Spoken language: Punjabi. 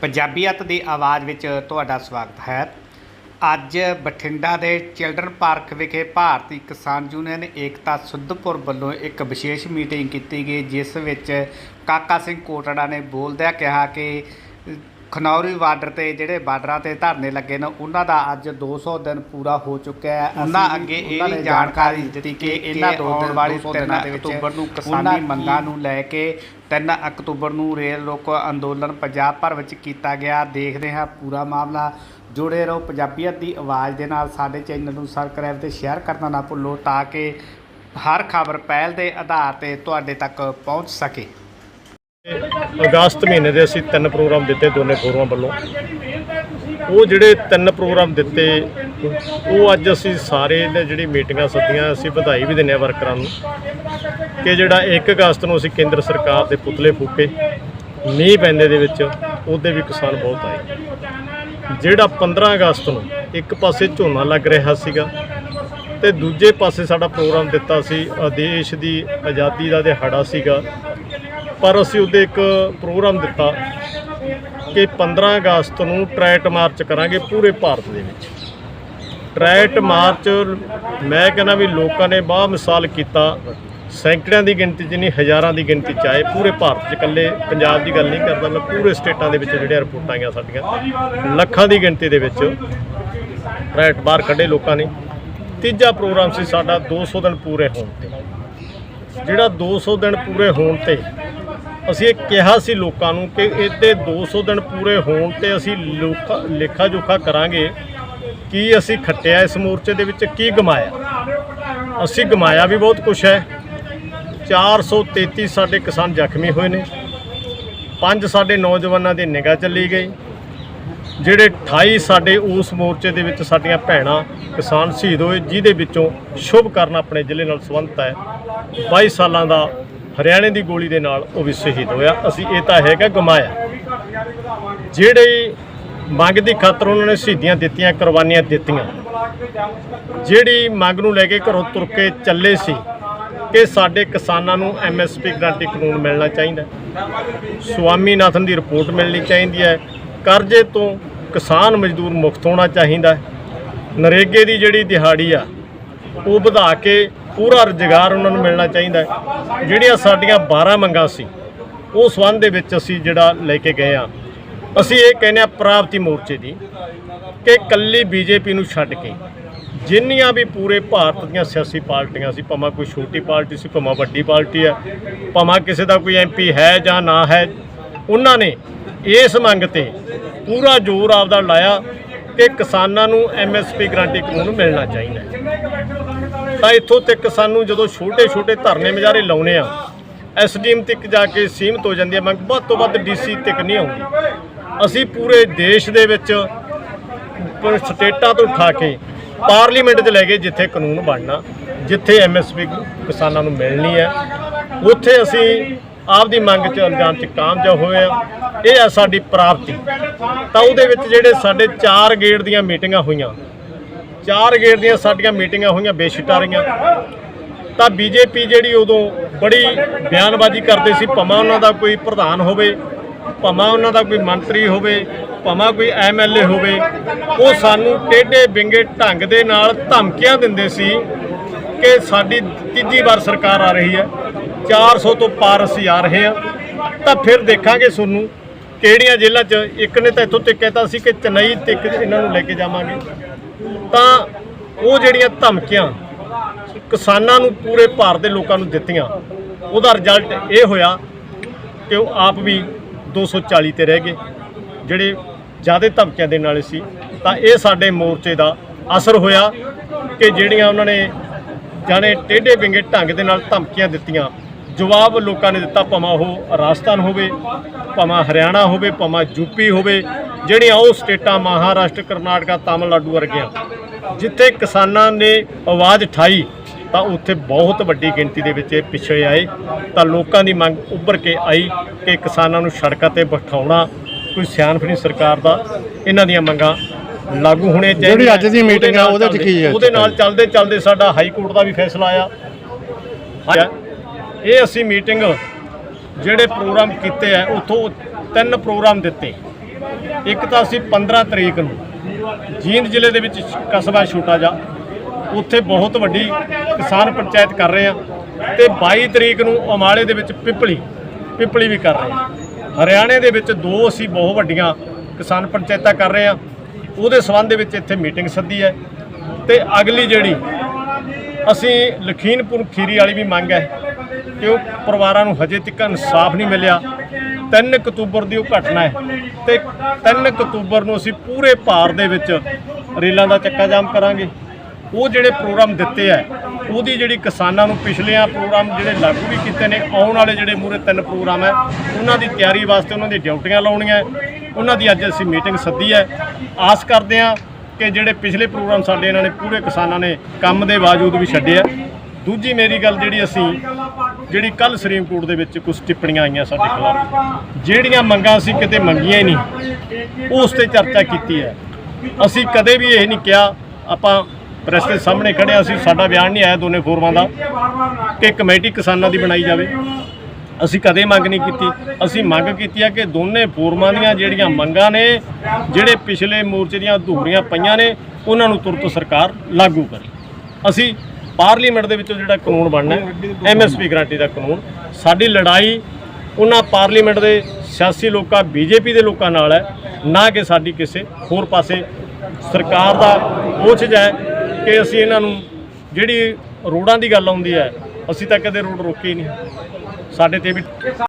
ਪੰਜਾਬੀਅਤ ਦੀ ਆਵਾਜ਼ ਵਿੱਚ ਤੁਹਾਡਾ ਸਵਾਗਤ ਹੈ। ਅੱਜ ਬਠਿੰਡਾ ਦੇ ਚਿਲਡਰਨ ਪਾਰਕ ਵਿਖੇ ਭਾਰਤੀ ਕਿਸਾਨ ਯੂਨੀਅਨ ਏਕਤਾ ਸੁੱਧਪੁਰ ਵੱਲੋਂ ਇੱਕ ਵਿਸ਼ੇਸ਼ ਮੀਟਿੰਗ ਕੀਤੀ ਗਈ, ਜਿਸ ਵਿੱਚ ਕਾਕਾ ਸਿੰਘ ਕੋਟੜਾ ਨੇ ਬੋਲਦਿਆਂ ਕਿਹਾ ਕਿ ਖਨੌਰੀ ਬਾਰਡਰ ਤੇ ਜਿਹੜੇ ਬਾਰਡਰਾਂ ਤੇ ਧਰਨੇ ਲੱਗੇ ਨੇ ਉਹਨਾਂ ਦਾ ਅੱਜ 200 ਦਿਨ ਪੂਰਾ ਹੋ ਚੁੱਕਿਆ ਹੈ। ਉਹਨਾਂ ਅੱਗੇ ਇਹ ਜਾਣਕਾਰੀ ਦਿੱਤੀ ਕਿ ਇਹਨਾਂ ਦੋ ਦਿਨ ਵਾਲੀ ਦਿਨਾਂ ਦੇ ਵਿੱਚ ਅਕਤੂਬਰ ਨੂੰ ਕਿਸਾਨੀ ਮੰਗਾਂ ਨੂੰ ਲੈ ਕੇ 3 ਅਕਤੂਬਰ ਨੂੰ ਰੇਲ ਰੋਕੋ ਅੰਦੋਲਨ ਪੰਜਾਬ ਭਰ ਵਿੱਚ ਕੀਤਾ ਗਿਆ। ਦੇਖਦੇ ਹਾਂ ਪੂਰਾ ਮਾਮਲਾ। ਜੁੜੇ ਰਹੋ ਪੰਜਾਬੀਅਤ ਦੀ ਆਵਾਜ਼ ਦੇ ਨਾਲ ਸਾਡੇ ਚੈਨਲ ਨੂੰ ਸਬਸਕ੍ਰਾਈਬ ਤੇ ਸ਼ੇਅਰ ਕਰਨਾ ਨਾ ਭੁੱਲੋ ਤਾਂ ਕਿ ਹਰ ਖਬਰ ਪਹਿਲ ਦੇ ਆਧਾਰ ਤੇ ਤੁਹਾਡੇ ਤੱਕ ਪਹੁੰਚ ਸਕੇ। ਅਗਸਤ ਮਹੀਨੇ ਦੇ ਅਸੀਂ ਤਿੰਨ ਪ੍ਰੋਗਰਾਮ ਦਿੱਤੇ ਦੋਨੇ ਫੋਰਮਾਂ ਵੱਲੋਂ। ਉਹ ਜਿਹੜੇ ਤਿੰਨ ਪ੍ਰੋਗਰਾਮ ਦਿੱਤੇ, ਉਹ ਅੱਜ ਅਸੀਂ ਸਾਰੇ ਨੇ ਜਿਹੜੀ ਮੀਟਿੰਗਾਂ ਸੱਦੀਆਂ, ਅਸੀਂ ਵਧਾਈ ਵੀ ਦਿੰਦੇ ਹਾਂ ਵਰਕਰਾਂ ਨੂੰ ਕਿ ਜਿਹੜਾ 1 ਅਗਸਤ ਨੂੰ ਅਸੀਂ ਕੇਂਦਰ ਸਰਕਾਰ ਦੇ ਪੁਤਲੇ ਫੂਕੇ, ਮੀਂਹ ਪੈਂਦੇ ਦੇ ਵਿੱਚ, ਉਹਦੇ ਵੀ ਕਿਸਾਨ ਬਹੁਤ ਆਏ। ਜਿਹੜਾ 15 ਅਗਸਤ ਨੂੰ ਇੱਕ ਪਾਸੇ ਝੋਨਾ ਲੱਗ ਰਿਹਾ ਸੀਗਾ ਤੇ ਦੂਜੇ ਪਾਸੇ ਸਾਡਾ ਪ੍ਰੋਗਰਾਮ ਦਿੱਤਾ ਸੀ, ਆਦੇਸ਼ ਦੀ ਆਜ਼ਾਦੀ ਦਾ ਦਿਹਾੜਾ ਸੀਗਾ ਪਰ ਅਸੀਂ ਉਹਦੇ ਇੱਕ ਪ੍ਰੋਗਰਾਮ ਦਿੱਤਾ ਕਿ 15 ਅਗਸਤ ਨੂੰ ਟਰੈਟ ਮਾਰਚ ਕਰਾਂਗੇ ਪੂਰੇ ਭਾਰਤ ਦੇ ਵਿੱਚ। ਟਰੈਟ ਮਾਰਚ, ਮੈਂ ਕਹਿੰਦਾ ਵੀ ਲੋਕਾਂ ਨੇ ਬਾਹ ਮਿਸਾਲ ਕੀਤਾ। ਸੈਂਕੜਿਆਂ ਦੀ ਗਿਣਤੀ 'ਚ ਨਹੀਂ, ਹਜ਼ਾਰਾਂ ਦੀ ਗਿਣਤੀ 'ਚ ਆਏ। ਪੂਰੇ ਭਾਰਤ 'ਚ ਇਕੱਲੇ ਪੰਜਾਬ ਦੀ ਗੱਲ ਨਹੀਂ ਕਰਦਾ, ਮੈਂ ਪੂਰੇ ਸਟੇਟਾਂ ਦੇ ਵਿੱਚ ਜਿਹੜੀਆਂ ਰਿਪੋਰਟਾਂ ਆਈਆਂ ਸਾਡੀਆਂ, ਲੱਖਾਂ ਦੀ ਗਿਣਤੀ ਦੇ ਵਿੱਚ ਟਰੈਟ ਬਾਹਰ ਕੱਢੇ ਲੋਕਾਂ ਨੇ। ਤੀਜਾ ਪ੍ਰੋਗਰਾਮ ਸੀ ਸਾਡਾ 200 ਦਿਨ ਪੂਰੇ ਹੋਣ ਤੇ। ਜਿਹੜਾ 200 ਦਿਨ ਪੂਰੇ ਹੋਣ ਤੇ ਅਸੀਂ ਇਹ ਕਿਹਾ ਸੀ ਲੋਕਾਂ ਨੂੰ ਕਿ ਇਹਦੇ 200 ਦਿਨ ਪੂਰੇ ਹੋਣ ਤੇ ਅਸੀਂ ਲੋਕਾਂ ਲੇਖਾ ਜੋਖਾ ਕਰਾਂਗੇ ਕੀ ਅਸੀਂ ਖੱਟਿਆ ਇਸ ਮੋਰਚੇ ਦੇ ਵਿੱਚ, ਕੀ ਗਮਾਇਆ? ਅਸੀਂ ਗਮਾਇਆ ਵੀ ਬਹੁਤ ਕੁਝ ਹੈ। 433 ਸਾਡੇ ਕਿਸਾਨ ਜ਼ਖਮੀ ਹੋਏ ਨੇ। ਪੰਜ ਸਾਡੇ ਨੌਜਵਾਨਾਂ ਦੀ ਨਿਗਾਹ ਚੱਲੀ ਗਈ। ਜਿਹੜੇ 28 ਸਾਡੇ ਉਸ ਮੋਰਚੇ ਦੇ ਵਿੱਚ ਸਾਡੀਆਂ ਭੈਣਾਂ ਕਿਸਾਨ ਸ਼ਹੀਦ ਹੋਏ, ਜਿਹਦੇ ਵਿੱਚੋਂ ਸ਼ੁਭ ਕਰਨ ਆਪਣੇ ਜ਼ਿਲ੍ਹੇ ਨਾਲ ਸੰਬੰਧਤ ਹੈ। 22 ਸਾਲਾਂ ਦਾ ਹਰਿਆਣੇ ਦੀ ਗੋਲੀ ਦੇ ਨਾਲ ਉਹ ਵੀ ਸ਼ਹੀਦ ਹੋਇਆ। ਅਸੀਂ ਇਹ ਤਾਂ ਹੈਗਾ ਗਮਾਇਆ। ਜਿਹੜੇ ਮੰਗ ਦੀ ਖਾਤਰ ਉਹਨਾਂ ਨੇ ਸ਼ਹੀਦੀਆਂ ਦਿੱਤੀਆਂ, ਕੁਰਬਾਨੀਆਂ ਦਿੱਤੀਆਂ। ਜਿਹੜੀ ਮੰਗ ਨੂੰ ਲੈ ਕੇ ਘਰੋਂ ਤੁਰ ਕੇ ਚੱਲੇ ਸੀ, ਕਿ ਸਾਡੇ ਕਿਸਾਨਾਂ ਨੂੰ ਐਮਐਸਪੀ ਗਰੰਟੀ ਕਾਨੂੰਨ ਮਿਲਣਾ ਚਾਹੀਦਾ ਹੈ। ਸੁਆਮੀਨਾਥਨ ਦੀ ਰਿਪੋਰਟ ਮਿਲਣੀ ਚਾਹੀਦੀ ਹੈ। ਕਰਜ਼ੇ ਤੋਂ ਕਿਸਾਨ ਮਜ਼ਦੂਰ ਮੁਕਤ ਹੋਣਾ ਚਾਹੀਦਾ ਨਰੇਗੇ ਦੀ ਜਿਹੜੀ ਦਿਹਾੜੀ ਆ, ਉਹ ਵਧਾ ਕੇ ਪੂਰਾ ਰੁਜ਼ਗਾਰ ਉਹਨਾਂ ਨੂੰ ਮਿਲਣਾ ਚਾਹੀਦਾ ਹੈ। ਜਿਹੜੀਆਂ ਸਾਡੀਆਂ 12 ਮੰਗਾਂ ਸੀ ਉਹ ਸੰਬੰਧ ਦੇ ਵਿੱਚ ਅਸੀਂ ਜਿਹੜਾ ਲੈ ਕੇ ਗਏ ਆ ਅਸੀਂ ਇਹ ਕਹਿੰਦੇ ਆ ਪ੍ਰਾਪਤੀ ਮੋਰਚੇ ਦੀ ਕਿ ਕੱਲੀ ਬੀਜੇਪੀ ਨੂੰ ਛੱਡ ਕੇ ਜਿੰਨੀਆਂ ਵੀ ਪੂਰੇ ਭਾਰਤ ਦੀਆਂ ਸਿਆਸੀ ਪਾਰਟੀਆਂ ਸੀ, ਭਾਵੇਂ ਕੋਈ ਛੋਟੀ ਪਾਰਟੀ ਸੀ, ਭਾਵੇਂ ਵੱਡੀ ਪਾਰਟੀ ਹੈ, ਭਾਵੇਂ ਕਿਸੇ ਦਾ ਕੋਈ ਐਮਪੀ ਹੈ ਜਾਂ ਨਾ ਹੈ, ਉਹਨਾਂ ਨੇ ਇਸ ਮੰਗ ਤੇ ਪੂਰਾ ਜ਼ੋਰ ਆਪਦਾ ਲਾਇਆ ਕਿ ਕਿਸਾਨਾਂ ਨੂੰ ਐਮਐਸਪੀ ਗਰੰਟੀ ਕਾਨੂੰਨ ਮਿਲਣਾ ਚਾਹੀਦਾ ਹੈ। ਤਾਂ ਇੱਥੋਂ ਤੱਕ ਸਾਨੂੰ ਜਦੋਂ ਛੋਟੇ-ਛੋਟੇ ਧਰਨੇ ਮਜਾਰੇ ਲਾਉਨੇ ਆ ਐਸਡੀਐਮ ਤੱਕ ਜਾ ਕੇ ਸੀਮਤ ਹੋ ਜਾਂਦੀ ਹੈ ਮੰਗ ਵੱਧ ਤੋਂ ਵੱਧ ਡੀਸੀ ਤੱਕ ਨਹੀਂ ਆਉਂਦੀ। ਅਸੀਂ ਪੂਰੇ ਦੇਸ਼ ਦੇ ਵਿੱਚ ਸਟੇਟਾਂ ਤੋਂ ਉਠਾ ਕੇ ਪਾਰਲੀਮੈਂਟ 'ਚ ਲੈ ਗਏ ਜਿੱਥੇ ਕਾਨੂੰਨ ਬਣਨਾ, ਜਿੱਥੇ ਐਮਐਸਪੀ ਕਿਸਾਨਾਂ ਨੂੰ ਮਿਲਣੀ ਹੈ, ਉੱਥੇ ਅਸੀਂ ਆਪਦੀ ਮੰਗ 'ਚ ਅਲਜਾਨ 'ਚ ਕਾਮਯਾਬ ਹੋਏ ਆ। ਇਹ ਆ ਸਾਡੀ ਪ੍ਰਾਪਤੀ। ਤਾਂ ਉਹਦੇ ਵਿੱਚ ਜਿਹੜੇ ਸਾਡੇ 4 ਗੇੜ ਦੀਆਂ ਮੀਟਿੰਗਾਂ ਹੋਈਆਂ ਚਾਰ ਗੇੜ ਦੀਆਂ ਸਾਡੀਆਂ ਮੀਟਿੰਗਾਂ ਹੋਈਆਂ, ਬੇਸ਼ਿਟਾ ਰਹੀਆਂ। ਤਾਂ ਬੀਜੇਪੀ ਜਿਹੜੀ ਉਦੋਂ ਬੜੀ ਬਿਆਨਬਾਜ਼ੀ ਕਰਦੇ ਸੀ, ਭਾਵੇਂ ਉਹਨਾਂ ਦਾ ਕੋਈ ਪ੍ਰਧਾਨ ਹੋਵੇ, ਭਾਵੇਂ ਉਹਨਾਂ ਦਾ ਕੋਈ ਮੰਤਰੀ ਹੋਵੇ, ਭਾਵੇਂ ਕੋਈ ਐਮਐਲਏ ਹੋਵੇ, ਉਹ ਸਾਨੂੰ ਟੇਢੇ ਬਿੰਗੇ ਢੰਗ ਦੇ ਨਾਲ ਧਮਕੀਆਂ ਦਿੰਦੇ ਸੀ ਕਿ ਸਾਡੀ ਤੀਜੀ ਵਾਰ ਸਰਕਾਰ ਆ ਰਹੀ ਹੈ 400 ਤੋਂ ਪਾਰ ਅਸੀਂ ਆ ਰਹੇ ਹਾਂ। ਤਾਂ ਫਿਰ ਦੇਖਾਂਗੇ ਤੁਹਾਨੂੰ ਕਿਹੜੀਆਂ ਜੇਲ੍ਹਾਂ 'ਚ ਇੱਕ ਨੇ ਤਾਂ ਇੱਥੋਂ ਤੱਕ ਕਹਿਤਾ ਸੀ ਕਿ ਚੇਨਈ ਤੱਕ ਇਹਨਾਂ ਨੂੰ ਲੈ ਕੇ ਜਾਵਾਂਗੇ। ਤਾਂ ਉਹ ਜਿਹੜੀਆਂ ਧਮਕੀਆਂ ਕਿਸਾਨਾਂ ਨੂੰ ਪੂਰੇ ਭਾਰਤ ਦੇ ਲੋਕਾਂ ਨੂੰ ਦਿੱਤੀਆਂ, ਉਹਦਾ ਰਿਜ਼ਲਟ ਇਹ ਹੋਇਆ ਕਿ ਉਹ ਆਪ ਵੀ 240 ਤੇ ਰਹਿ ਗਏ। ਜਿਹੜੇ ਜ਼ਿਆਦਾ ਧਮਕੀਆਂ ਦੇ ਨਾਲ ਸੀ, ਤਾਂ ਇਹ ਸਾਡੇ ਮੋਰਚੇ ਦਾ ਅਸਰ ਹੋਇਆ ਕਿ ਜਿਹੜੀਆਂ ਉਹਨਾਂ ਨੇ ਜਾਣੇ ਟੇਢੇ ਵਿੰਗੇ ਢੰਗ ਦੇ ਨਾਲ ਧਮਕੀਆਂ ਦਿੱਤੀਆਂ। ਜਵਾਬ ਲੋਕਾਂ ਨੇ ਦਿੱਤਾ ਭਾਵੇਂ ਉਹ ਰਾਜਸਥਾਨ ਹੋਵੇ ਭਾਵੇਂ ਹਰਿਆਣਾ ਹੋਵੇ ਭਾਵੇਂ ਯੂਪੀ ਹੋਵੇ ਜਿਹੜੀਆਂ ਉਹ ਸਟੇਟਾਂ ਮਹਾਰਾਸ਼ਟਰ ਕਰਨਾਟਕਾ ਤਾਮਿਲਨਾਡੂ ਵਰਗੀਆਂ ਜਿੱਥੇ ਕਿਸਾਨਾਂ ਨੇ ਆਵਾਜ਼ ਉਠਾਈ ਤਾਂ ਉੱਥੇ ਬਹੁਤ ਵੱਡੀ ਗਿਣਤੀ ਦੇ ਵਿੱਚ ਇਹ ਪਿਛੜੇ ਆਏ ਤਾਂ ਲੋਕਾਂ ਦੀ ਮੰਗ ਉੱਭਰ ਕੇ ਆਈ ਕਿ ਕਿਸਾਨਾਂ ਨੂੰ ਸੜਕਾਂ ਤੇ ਬਿਠਾਉਣਾ ਕੋਈ ਸਿਆਣਪ ਨਹੀਂ ਸਰਕਾਰ ਦਾ ਇਹਨਾਂ ਦੀਆਂ ਮੰਗਾਂ ਲਾਗੂ ਹੋਣੇ ਚਾਹੀਦੀਆਂ। ਜਿਹੜੀ ਅੱਜ ਦੀ meeting ਆ, ਉਹਦੇ 'ਚ ਕੀ ਹੈ? ਉਹਦੇ ਨਾਲ ਚੱਲਦੇ ਚੱਲਦੇ ਸਾਡਾ ਹਾਈ ਕੋਰਟ ਦਾ ਵੀ ਫੈਸਲਾ ਆਇਆ। ਇਹ ਅਸੀਂ ਮੀਟਿੰਗ ਜਿਹੜੇ ਪ੍ਰੋਗਰਾਮ ਕੀਤੇ ਆ, ਉਥੋਂ ਤਿੰਨ ਪ੍ਰੋਗਰਾਮ ਦਿੱਤੇ। ਇੱਕ ਤਾਂ ਅਸੀਂ 15 ਤਰੀਕ ਨੂੰ ਜੀਂਦ ਜ਼ਿਲ੍ਹੇ ਦੇ ਵਿੱਚ ਕਸਬਾ ਛੋਟਾ ਜਾ ਉੱਥੇ ਬਹੁਤ ਵੱਡੀ ਕਿਸਾਨ ਪੰਚਾਇਤ ਕਰ ਰਹੇ ਆ ਤੇ 22 ਤਰੀਕ ਨੂੰ ਅਮਾਲੇ ਦੇ ਵਿੱਚ ਪਿਪਲੀ ਪਿਪਲੀ ਵੀ ਕਰ ਰਹੇ ਆ। ਹਰਿਆਣੇ ਦੇ ਵਿੱਚ ਦੋ ਅਸੀਂ ਬਹੁਤ ਵੱਡੀਆਂ ਕਿਸਾਨ ਪੰਚਾਇਤਾਂ ਕਰ ਰਹੇ ਆ, ਉਹਦੇ ਸੰਬੰਧ ਦੇ ਵਿੱਚ ਇੱਥੇ ਮੀਟਿੰਗ ਸੱਦੀ ਹੈ ਤੇ ਅਗਲੀ ਜਿਹੜੀ ਅਸੀਂ ਲਖੀਮਪੁਰ ਖੀਰੀ ਵਾਲੀ ਵੀ ਮੰਗ ਹੈ ਕਿ ਉਹ ਪਰਿਵਾਰਾਂ ਨੂੰ ਹਜੇ ਤੱਕ ਇਨਸਾਫ ਨਹੀਂ ਮਿਲਿਆ। 3 ਅਕਤੂਬਰ ਦੀ ਉਹ ਘਟਨਾ ਹੈ ਤੇ 3 ਅਕਤੂਬਰ ਨੂੰ ਅਸੀਂ ਪੂਰੇ ਭਾਰ ਦੇ ਵਿੱਚ ਰੇਲਾਂ ਦਾ ਚੱਕਾ ਜਾਮ ਕਰਾਂਗੇ। ਉਹ ਜਿਹੜੇ ਪ੍ਰੋਗਰਾਮ ਦਿੱਤੇ ਆ, ਉਹਦੀ ਜਿਹੜੀ ਕਿਸਾਨਾਂ ਨੂੰ ਪਿਛਲਿਆਂ ਪ੍ਰੋਗਰਾਮ ਜਿਹੜੇ ਲਾਗੂ ਵੀ ਕੀਤੇ ਨੇ, ਆਉਣ ਵਾਲੇ ਜਿਹੜੇ ਮੂਰੇ ਤਿੰਨ ਪ੍ਰੋਗਰਾਮ ਹੈ, ਉਹਨਾਂ ਦੀ ਤਿਆਰੀ ਵਾਸਤੇ ਉਹਨਾਂ ਦੀ ਡਿਊਟੀਆਂ ਲਾਉਣੀਆਂ ਉਹਨਾਂ ਦੀ ਅੱਜ ਅਸੀਂ ਮੀਟਿੰਗ ਸੱਦੀ ਹੈ। ਆਸ ਕਰਦੇ ਹਾਂ ਕਿ ਜਿਹੜੇ ਪਿਛਲੇ ਪ੍ਰੋਗਰਾਮ ਸਾਡੇ ਇਹਨਾਂ ਨੇ, ਪੂਰੇ ਕਿਸਾਨਾਂ ਨੇ ਕੰਮ ਦੇ ਬਾਵਜੂਦ ਵੀ ਛੱਡੇ ਆ। ਦੂਜੀ ਮੇਰੀ ਗੱਲ ਜਿਹੜੀ ਅਸੀਂ ਜਿਹੜੀ ਕੱਲ ਸੁਪਰੀਮ ਕੋਰਟ ਦੇ ਵਿੱਚ ਕੁਝ ਟਿੱਪਣੀਆਂ ਆਈਆਂ ਸਾਡੇ ਖਿਲਾਫ ਜਿਹੜੀਆਂ ਮੰਗਾਂ ਅਸੀਂ ਕਿਤੇ ਮੰਗੀਆਂ ਹੀ ਨਹੀਂ ਉਸ ਤੇ ਚਰਚਾ ਕੀਤੀ ਹੈ। ਅਸੀਂ ਕਦੇ ਵੀ ਇਹ ਨਹੀਂ ਕਿਹਾ ਆਪਾਂ ਪ੍ਰੈਸ ਦੇ ਸਾਹਮਣੇ ਖੜੇ ਹਾਂ, ਅਸੀਂ ਸਾਡਾ ਬਿਆਨ ਨਹੀਂ ਆਇਆ ਦੋਨੇ ਫੋਰਮਾਂ ਦਾ ਕਿ ਕਮੇਟੀ ਕਿਸਾਨਾਂ ਦੀ ਬਣਾਈ ਜਾਵੇ। ਅਸੀਂ ਕਦੇ ਮੰਗ ਨਹੀਂ ਕੀਤੀ। ਅਸੀਂ ਮੰਗ ਕੀਤੀ ਹੈ ਕਿ ਦੋਨੇ ਫੋਰਮਾਂ ਦੀਆਂ ਜਿਹੜੀਆਂ ਮੰਗਾਂ ਨੇ ਜਿਹੜੇ ਪਿਛਲੇ ਮੋਰਚੇ ਦੀਆਂ ਅਧੂਰੀਆਂ ਪਈਆਂ ਨੇ ਉਹਨਾਂ ਨੂੰ ਤੁਰਤ ਸਰਕਾਰ ਲਾਗੂ ਕਰੇ। ਅਸੀਂ ਪਾਰਲੀਮੈਂਟ ਦੇ ਵਿੱਚੋਂ ਜਿਹੜਾ ਕਾਨੂੰਨ ਬਣਨਾ ਹੈ ਐਮਐਸਪੀ ਗਰੰਟੀ ਦਾ ਕਾਨੂੰਨ, ਸਾਡੀ ਲੜਾਈ ਉਹਨਾਂ ਪਾਰਲੀਮੈਂਟ ਦੇ ਸਿਆਸੀ ਲੋਕਾਂ ਬੀਜੇਪੀ ਦੇ ਲੋਕਾਂ ਨਾਲ ਹੈ, ਨਾ ਕਿ ਸਾਡੀ ਕਿਸੇ ਹੋਰ ਪਾਸੇ। ਸਰਕਾਰ ਦਾ ਕੋਸ਼ਿਸ਼ ਹੈ ਕਿ ਅਸੀਂ ਇਹਨਾਂ ਨੂੰ ਜਿਹੜੀ ਰੋਡਾਂ ਦੀ ਗੱਲ ਆਉਂਦੀ ਹੈ, ਅਸੀਂ ਤਾਂ ਕਦੇ ਰੋਡ ਰੋਕੇ ਹੀ ਨਹੀਂ। ਸਾਡੇ ਤੇ ਵੀ